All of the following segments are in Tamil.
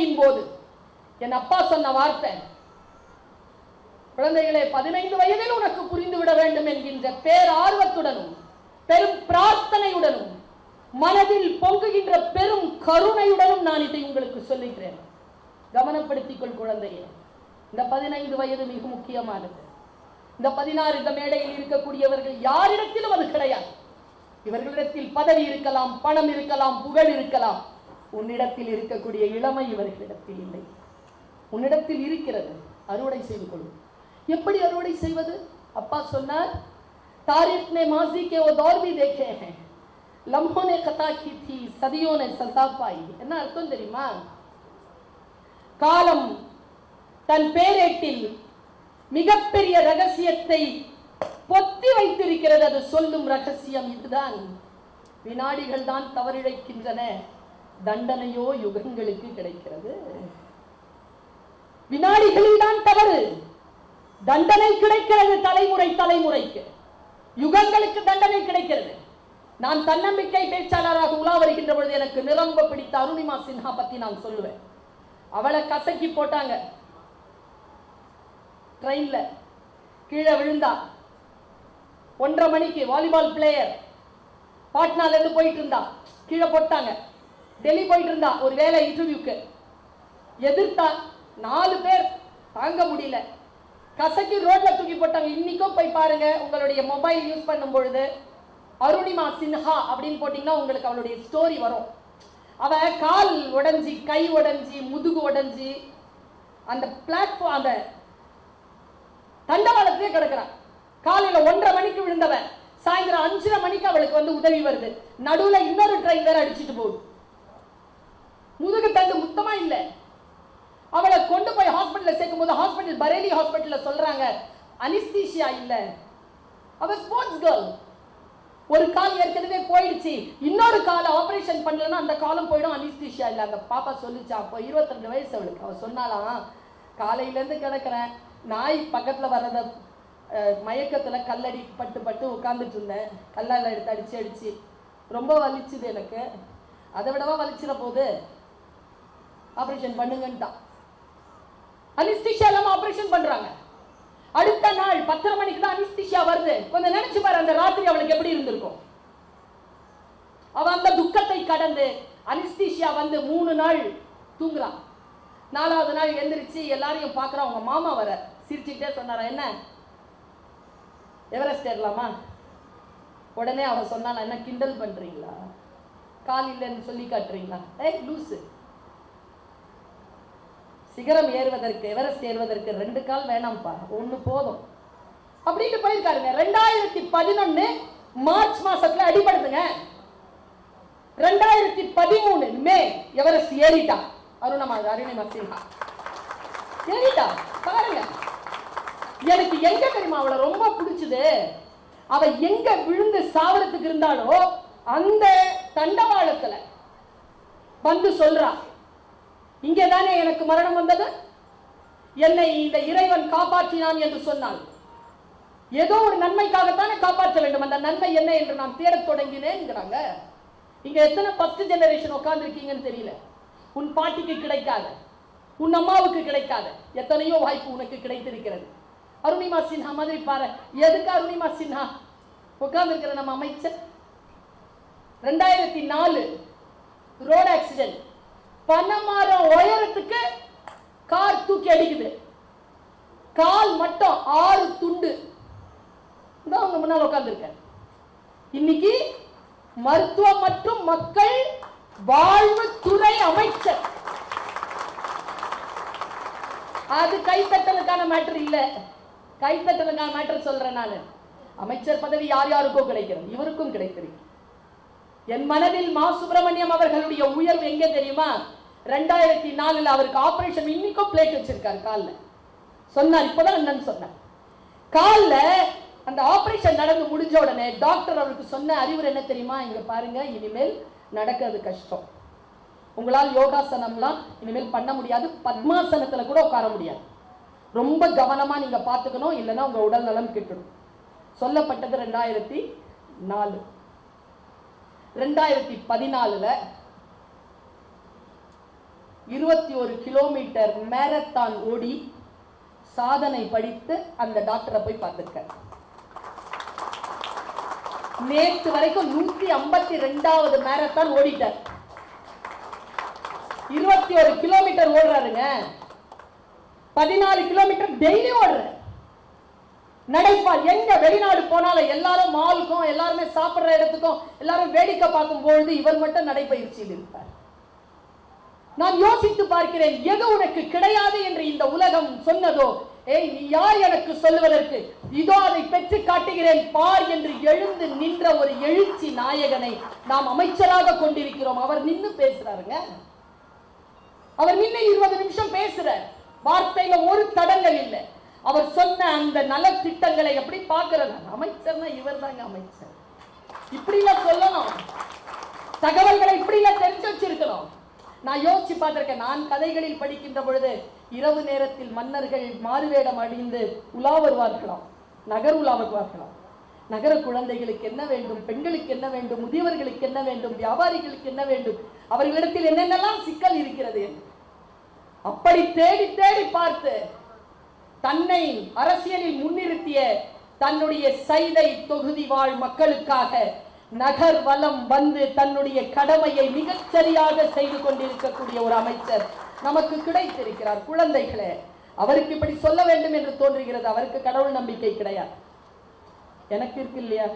சிகிச்சையின் போது. என் அப்பா சொன்ன வார்த்தை குழந்தைகளே பதினைந்து வயதில் உனக்கு புரிந்துவிட வேண்டும் என்கின்ற பேரார்வத்துடனும் பெரும் பிரார்த்தனையுடனும் மனதில் பொங்குகின்ற பெரும் கருணையுடனும் நான் இதை உங்களுக்கு சொல்லுகிறேன். கவனப்படுத்திக்கொள் குழந்தையே. இந்த பதினைந்து வயது மிக முக்கியமானது. இந்த பதினாறு இந்த மேடையில் இருக்கக்கூடியவர்கள் யாரிடத்திலும் அது கிடையாது. இவர்களிடத்தில் பதவி இருக்கலாம் பணம் இருக்கலாம் புகழ் இருக்கலாம். உன்னிடத்தில் இருக்கக்கூடிய இளமை இவர்களிடத்தில் இல்லை உன்னிடத்தில் இருக்கிறது அறுவடை செய்து கொள்ளும் எப்படி அறுவடை செய்வது அப்பா சொன்னார் तारीख में माजी के वो दौर भी देखे हैं लम्हों ने कथा की थी सदियों ने सजा पाई என்ன அர்த்தம் தெரியுமா காலம் தன் பேரேட்டில் மிகப்பெரிய ரகசியத்தை பொத்தி வைத்திருக்கிறது அது சொல்லும் ரகசியம் இதுதான் வினாடிகள் தான் தவறிழைக்கின்றன தண்டனையோ யுகங்களுக்கு கிடைக்கிறது. வினாடிகளில் தான் தவறு. தண்டனை கிடைக்கிறது தலைமுறை தலைமுறைக்கு. யுகங்களுக்கு தண்டனை கிடைக்கிறது. நான் தன்னம்பிக்கை பேச்சாளராக உலா வருகின்ற பொழுது எனக்கு நிரம்ப பிடித்த அருணிமா சின்ஹா பத்தி நான் சொல்லுவேன். அவளை கசக்கி போட்டாங்க. ட்ரெயின்ல கீழே விழுந்தா. ஒன்றரை மணிக்கு வாலிபால் பிளேயர் பாட்னால இருந்து போயிட்டு இருந்தா. கீழே போட்டாங்க. டெல்லி போயிட்டு இருந்தா ஒரு வேலை இன்டர்வியூக்கு எதிர்த்தா நாலு பேர் தாங்க முடியல. கசக்கி ரோட்ல தூக்கி போட்டாங்க. இன்னைக்கும் போய் பாருங்க உங்களுடைய மொபைல் யூஸ் பண்ணும் பொழுது அருணிமா சின்ஹா அப்படின்னு போட்டீங்கன்னா உங்களுக்கு அவளுடைய ஸ்டோரி வரும். அவ கால் உடஞ்சி கை உடஞ்சி முதுகு உடஞ்சி அந்த பிளாட்ஃபார்ம் அந்த தண்டவாளத்திலே கிடக்குறான் காலையில ஒன்றரை மணிக்கு விழுந்தவன் சாயந்தரம் அஞ்சரை மணிக்கு அவளுக்கு வந்து உதவி வருது. நடுவில் இன்னொரு ட்ரெயின் வேற அடிச்சிட்டு போகுது. முதுகு தண்டு முத்தமா இல்லை. அவளை கொண்டு போய் ஹாஸ்பிட்டலில் சேர்க்கும் போது ஹாஸ்பிட்டல் பரேலி ஹாஸ்பிட்டலில் சொல்றாங்க அனிஸ்தீஷியா இல்லை. அவ ஸ்போர்ட்ஸ் கேர்ள் ஒரு கால் ஏற்கனவே போயிடுச்சு. இன்னொரு கால் ஆப்ரேஷன் பண்ணலன்னா அந்த காலம் போயிடும். அனிஸ்தீஷியா இல்லை. அந்த பாப்பா சொல்லிச்சா. அப்போ 22 வயசு அவளுக்கு. அவள் சொன்னாலாம் காலையிலேருந்து கிடக்கிறேன். நாய் பக்கத்தில் வர்றத மயக்கத்தில் கல்லடி பட்டு பட்டு உட்காந்துட்டு இருந்தேன். கல்லால் எடுத்து அடித்து அடித்து ரொம்ப வலிச்சுது எனக்கு. அதை விடவா வலிச்சிட போகுது ஆபரேஷன் பண்ணுங்கன்ட்டான் அனிஸ்திஷியா இல்லாமல் ஆப்ரேஷன் பண்றாங்க. அடுத்த நாள் பத்தரை மணிக்கு தான் அனிஸ்திஷியா வருது. கொஞ்சம் நினைச்சு பாரு அந்த ராத்திரி அவளுக்கு எப்படி இருந்திருக்கும்? அவ அந்த துக்கத்தை கடந்து அனிஸ்திஷியா வந்து மூணு நாள் தூங்குறான் நாலாவது நாள் எந்திரிச்சு எல்லாரையும் பார்க்குறான் அவங்க மாமா வர சிரிச்சுக்கிட்டே சொன்னாரா என்ன? எவரெஸ்ட் ஏறலாமா? உடனே அவன் சொன்னான் என்ன கிண்டல் பண்றீங்களா? கால் இல்லைன்னு சொல்லி காட்டுறீங்களா? ஏய் லூஸு சிகரம் ஏறுவதற்கு எவரெஸ்ட் ஏறுவதற்கு ரெண்டு கால் வேணாம்ப்பா. ஒண்ணு போதும். அப்படின்னு போயிருக்காருங்க. ரெண்டாயிரத்தி பதினொன்னு மார்ச் மாசத்துல அடிபடுதுங்க. ரெண்டாயிரத்தி பதிமூணு மே எவரெஸ்ட் ஏறிட்டா? அருணமா அருணிமா சின்ஹா ஏறிட்டா? பாருங்க. எனக்கு எங்க தெரியுமா அவளை ரொம்ப பிடிச்சது? அவ எங்க விழுந்து சாவறதுக்கு இருந்தாலோ அந்த தண்டவாளத்துல வந்து சொல்றா இங்கே தானே எனக்கு மரணம் வந்தது? என்னை இந்த இறைவன் காப்பாற்றினான் என்று சொன்னால் ஏதோ ஒரு நன்மைக்காகத்தானே காப்பாற்ற வேண்டும். அந்த நன்மை என்ன என்று நான் தேடத் தொடங்கினேங்கிறாங்க. இங்க எத்தனை ஃபர்ஸ்ட் ஜெனரேஷன் உட்கார்ந்துருக்கீங்கன்னு தெரியல. உன் பாட்டிக்கு கிடைக்காத உன் அம்மாவுக்கு கிடைக்காத எத்தனையோ வாய்ப்பு உனக்கு கிடைத்திருக்கிறது. அருணிமா சின்ஹா மாதிரி பாரு. எதுக்கு அருணிமா சின்ஹா? உட்கார்ந்துருக்கிற நம்ம அமைச்சர். ரெண்டாயிரத்தி நாலு ரோடு ஆக்சிடென்ட் பனைமரம் உயரத்துக்கு கார் தூக்கி அடிக்குது. கால் மட்டும் ஆறு துண்டு. தான் அவங்க முன்னால் உட்காந்துருக்கேன் இன்னைக்கு மருத்துவம் மற்றும் மக்கள் வாழ்வுத்துறை அமைச்சர். அது கைத்தட்டலுக்கான மேட்டர் இல்ல. கைத்தட்டலுக்கான மேட்டர் சொல்றேன் நான். அமைச்சர் பதவி யார் யாருக்கோ கிடைக்கிறது இவருக்கும் கிடைத்திருக்கு. என் மனதில் மா சுப்பிரமணியம் அவர்களுடைய உயர்வு எங்க தெரியுமா? ரெண்டாயிரத்தி நாலுல அவருக்கு ஆபரேஷன் இன்னைக்கும் பிளேட் வச்சிருக்காரு காலில். சொன்னார் இப்போதான் என்னன்னு சொன்னார். காலில் அந்த ஆபரேஷன் நடந்து முடிஞ்ச உடனே டாக்டர் அவருக்கு சொன்ன அறிவுரை என்ன தெரியுமா? இங்கே பாருங்க இனிமேல் நடக்கிறது கஷ்டம். உங்களால் யோகாசனம்லாம் இனிமேல் பண்ண முடியாது பத்மாசனத்தில் கூட உட்கார முடியாது. ரொம்ப கவனமாக நீங்கள் பார்த்துக்கணும் இல்லைன்னா உங்கள் உடல் நலம் கெட்டுடும். சொல்லப்பட்டது ரெண்டாயிரத்தி நாலு. ரெண்டாயிரத்தி பதினாலுல இருபத்தி ஒரு கிலோமீட்டர் மேரத்தான் ஓடி சாதனை படித்து அந்த டாக்டரை போய் பார்த்திருக்கார். நேற்று வரைக்கும் நூத்தி ஐம்பத்தி ரெண்டாவது மேரத்தான் ஓடிட்டார். இருபத்தி ஒரு கிலோமீட்டர் ஓடுறாருங்க. பதினாலு கிலோமீட்டர் டெய்லி ஓடுறாரு. நடைப்பால் எங்க வெளிநாடு போனாலும் எல்லாரும் மாலுக்கும் எல்லாருமே சாப்பிடுற இடத்துக்கும் எல்லாரும் வேடிக்கை பார்க்கும் பொழுது இவர் மட்டும் நடைப்பயிற்சியில் இருப்பார். நான் யோசித்து பார்க்கிறேன் எது உனக்கு கிடையாது என்று இந்த உலகம் சொன்னதோ? ஏய் நீ யார் எனக்கு சொல்லுவதற்கு? இதோ அதை பெற்று காட்டுகிறேன் பார் என்று எழுந்து நின்ற ஒரு எழுச்சி நாயகனை நாம் அமைச்சராக கொண்டிருக்கிறோம். அவர் நின்று பேசுறாருங்க. அவர் நின்று இருபது நிமிஷம் பேசுறார். வார்த்தையில ஒரு தடங்கள் இல்லை. அவர் சொன்ன அந்த நல திட்டங்களை எப்படி பார்க்கிறார்? அமைச்சர்னா இவர் தாங்க அமைச்சர். இப்படி எல்லாம் சொல்லணும். தகவல்களை இப்படி எல்லாம் தெரிஞ்சு வச்சிருக்கணும். நான் யோசிச்சு பார்த்திருக்கேன். நான் கதைகளில் படிக்கின்ற பொழுது இரவு நேரத்தில் மன்னர்கள் மாறுவேடம் அணிந்து உலா வருவார்களாம். நகர் உலா வருவார்களாம். நகர குழந்தைகளுக்கு என்ன வேண்டும்? பெண்களுக்கு என்ன வேண்டும்? முதியவர்களுக்கு என்ன வேண்டும்? வியாபாரிகளுக்கு என்ன வேண்டும்? அவர்களிடத்தில் என்னென்னலாம் சிக்கல் இருக்கிறது? அப்படி தேடி தேடி பார்த்து தன்னை அரசியலில் முன்னிறுத்திய தன்னுடைய சைதை தொகுதி வாழ் மக்களுக்காக நகர் வலம் வந்து தன்னுடைய கடமையை மிகச் சரியாக செய்து கொண்டிருக்கக்கூடிய ஒரு அமைச்சர் நமக்கு கிடைத்திருக்கிறார். குழந்தைகளே அவருக்கு இப்படி சொல்ல வேண்டும் என்று தோன்றுகிறது. அவருக்கு கடவுள் நம்பிக்கை கிடையாது. எனக்கு இருக்கு இல்லையா?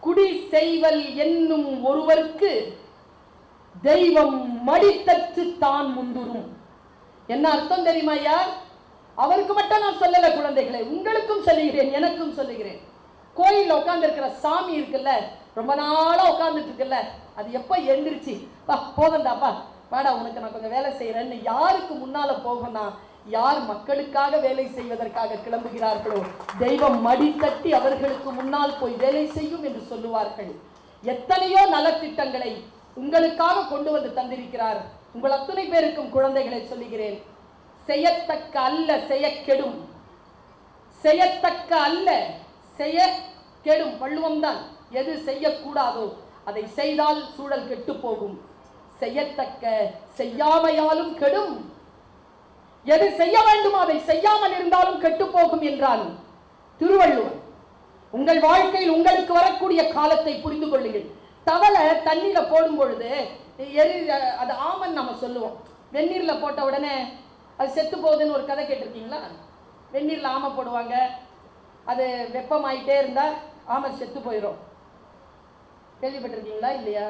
குடி செய்வல் என்னும் ஒருவருக்கு தெய்வம் மடித்தற்று தான் முந்துரும் என்ன அர்த்தம் தெரியுமா யார் அவருக்கு மட்டும் நான் சொல்லல குழந்தைகளை. உங்களுக்கும் சொல்லுகிறேன் எனக்கும் சொல்லுகிறேன். கோயிலில் உட்கார்ந்து இருக்கிற சாமி இருக்குல்ல ரொம்ப நாளா உட்கார்ந்துட்டு இருக்குல்ல அது எப்போ எழுந்திருச்சு? பா போதண்டாப்பா வாடா உனக்கு நான் கொஞ்சம் வேலை செய்யறேன்னு யாருக்கு முன்னால போகும்னா யார் மக்களுக்காக வேலை செய்வதற்காக கிளம்புகிறார்களோ தெய்வம் மடி தட்டி அவர்களுக்கு முன்னால் போய் வேலை செய்யும் என்று சொல்லுவார்கள். எத்தனையோ நலத்திட்டங்களை உங்களுக்காக கொண்டு வந்து தந்திருக்கிறார். உங்கள் அத்துணை பேருக்கும் குழந்தைகளை சொல்லுகிறேன். செய்யத்தக்க அல்ல செய்ய கெடும் செய்யத்தக்க அல்ல. செய்ய கெடும் வள்ளுவம் தான் எது செய்யக்கூடாதோ அதை செய்தால் சூழல் கெட்டு போகும் செய்யத்தக்க செய்யாமையாலும் கெடும். எது செய்ய வேண்டும் அதை செய்யாமல் இருந்தாலும் கெட்டு போகும் என்றான் திருவள்ளுவர். உங்கள் வாழ்க்கையில் உங்களுக்கு வரக்கூடிய காலத்தை புரிந்து கொள்ளுங்கள். தவளை தண்ணியில போடும் பொழுது எரி அது ஆமன் நம்ம சொல்லுவோம். வெந்நீர்ல போட்ட உடனே அது செத்து போகுதுன்னு ஒரு கதை கேட்டிருக்கீங்களா? வெந்நீர்ல ஆமை போடுவாங்க. அது வெப்பமாயிட்டே இருந்தால் ஆமை செத்து போயிடும் கேள்விப்பட்டிருக்கீங்களா இல்லையா?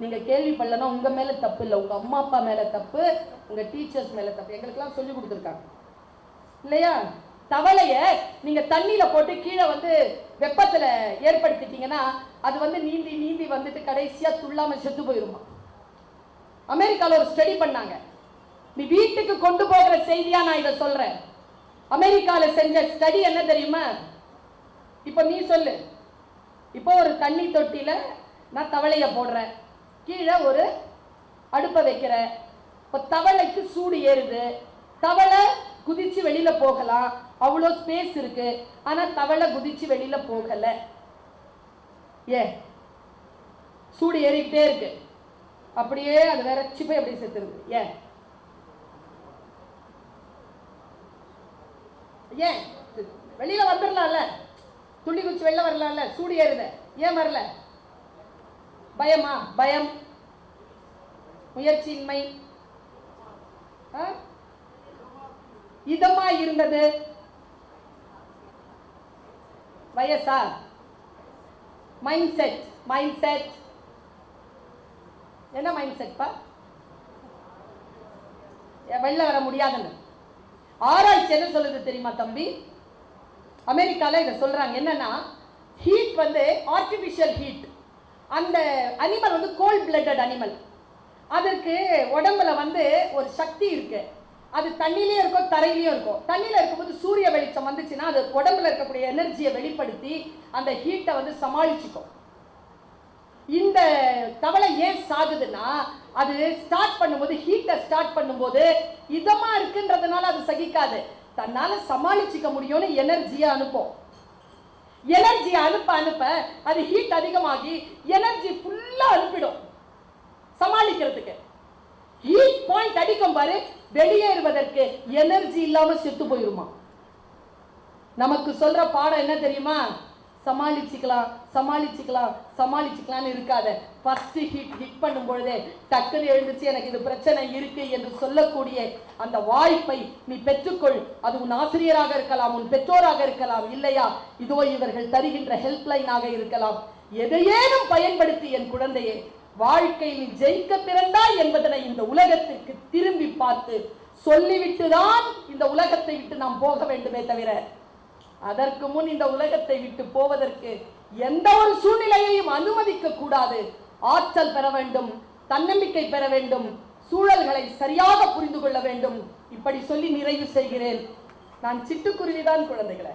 நீங்கள் கேள்விப்படலன்னா உங்கள் மேலே தப்பு இல்லை. உங்கள் அம்மா அப்பா மேலே தப்பு உங்கள் டீச்சர்ஸ் மேலே தப்பு. எங்களுக்கெல்லாம் சொல்லி கொடுத்துருக்காங்க. இல்லையா? தவளையை நீங்கள் தண்ணியில் போட்டு கீழே வந்து வெப்பத்தில் ஏற்படுத்திட்டீங்கன்னா அது வந்து நீந்தி நீந்தி வந்துட்டு கடைசியாக துள்ளாமல் செத்து போயிருமா? அமெரிக்காவில் ஒரு ஸ்டடி பண்ணாங்க. நீ வீட்டுக்கு கொண்டு போகிற செய்தியாக நான் இதை சொல்கிறேன் அமெரிக்கால செஞ்ச ஸ்டடி என்ன தெரியுமா? இப்போ நீ சொல்லு. இப்போ ஒரு தண்ணி தொட்டியில நான் தவளைய போடுறேன். கீழே ஒரு அடுப்பை வைக்கிறேன். இப்போ தவளைக்கு சூடு ஏறுது. தவளை குதிச்சு வெளியில போகலாம். அவ்வளோ ஸ்பேஸ் இருக்கு. ஆனா தவளை குதிச்சு வெளியில போகல. ஏ சூடு ஏறிக்கிட்டே இருக்கு. அப்படியே அது வேற போய் அப்படியே செத்துருது. ஏன் ஏன்? வெளியில வந்துடலாம்ல துள்ளி குச்சி வெளில வரலாம்ல. சூடு ஏறுத. ஏன் வரல? பயமா? பயம்? முயற்சியின்மை? ஆ? இதமா இருந்தது? வயசா? மைண்ட் செட் மைண்ட் செட் என்ன மைண்ட் செட்பா வெளில வர முடியாதுன்னு. ஆராய்ச்சி என்ன சொல்லுது தெரியுமா தம்பி? அமெரிக்காவில் இதை சொல்கிறாங்க என்னன்னா ஹீட் வந்து ஆர்டிஃபிஷியல் ஹீட் அந்த அனிமல் வந்து கோல்ட் பிளட்டட் அனிமல் அதற்கு உடம்புல வந்து ஒரு சக்தி இருக்கு. அது தண்ணியிலே இருக்கும் தரையிலையும் இருக்கும் தண்ணியில் இருக்கும்போது சூரிய வெளிச்சம் வந்துச்சுன்னா அது உடம்புல இருக்கக்கூடிய எனர்ஜியை வெளிப்படுத்தி அந்த ஹீட்டை வந்து சமாளிச்சுக்கும். இந்த தவளை ஏன் சாகுதுன்னா அது ஸ்டார்ட் பண்ணும்போது ஹீட்டை ஸ்டார்ட் பண்ணும்போது இதமா இருக்குன்றதுனால அது சகிக்காது. தன்னால சமாளிச்சுக்க முடியும்னு எனர்ஜியை அனுப்பும். எனர்ஜியை அனுப்ப அனுப்ப அது ஹீட் அதிகமாகி எனர்ஜி ஃபுல்லா அனுப்பிடும். சமாளிக்கிறதுக்கு. ஹீட் பாயிண்ட் அடிக்கும் பாரு வெளியேறுவதற்கு எனர்ஜி இல்லாம செத்து போயிருமா. நமக்கு சொல்ற பாடம் என்ன தெரியுமா? சமாளிச்சுக்கலாம் சமாளிச்சுக்கலாம் சமாளிச்சுக்கலாம்னு இருக்காத. ஃபஸ்ட்டு ஹிட் ஹிட் பண்ணும் பொழுதே டக்குன்னு எழுந்துச்சு எனக்கு இது பிரச்சனை இருக்கு என்று சொல்லக்கூடிய அந்த வாய்ப்பை நீ பெற்றுக்கொள். அது உன் ஆசிரியராக இருக்கலாம் உன் பெற்றோராக இருக்கலாம் இல்லையா? இதோ இவர்கள் தருகின்ற ஹெல்ப்லைனாக இருக்கலாம். எதையேனும் பயன்படுத்தி என் குழந்தையே வாழ்க்கையில் நீ ஜெயிக்க பிறந்தாய் என்பதனை இந்த உலகத்திற்கு திரும்பி பார்த்து சொல்லிவிட்டுதான் இந்த உலகத்தை விட்டு நாம் போக வேண்டுமே தவிர அதற்கு முன் இந்த உலகத்தை விட்டு போவதற்கு எந்த ஒரு சூழ்நிலையையும் அனுமதிக்க கூடாது. ஆற்றல் பெற வேண்டும் தன்னம்பிக்கை பெற வேண்டும் சூழல்களை சரியாக புரிந்து கொள்ள வேண்டும். இப்படி சொல்லி நிறைவு செய்கிறேன். நான் சிட்டுக்குருவிதான் குழந்தைகளை.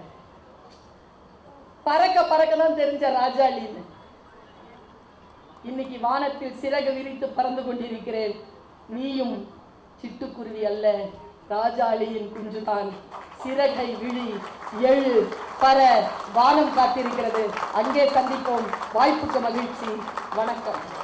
பறக்க பறக்க தான் தெரிஞ்ச ராஜாளின்னு இன்னைக்கு வானத்தில் சிறகு விரித்து பறந்து கொண்டிருக்கிறேன். நீயும் சிட்டுக்குருவி அல்ல. ராஜாளியின் குஞ்சுதான். சிறகை விழி எழு பற வானம் காத்திருக்கிறது. அங்கே சந்திப்போம். வாய்ப்புக்கு மகிழ்ச்சி. வணக்கம்.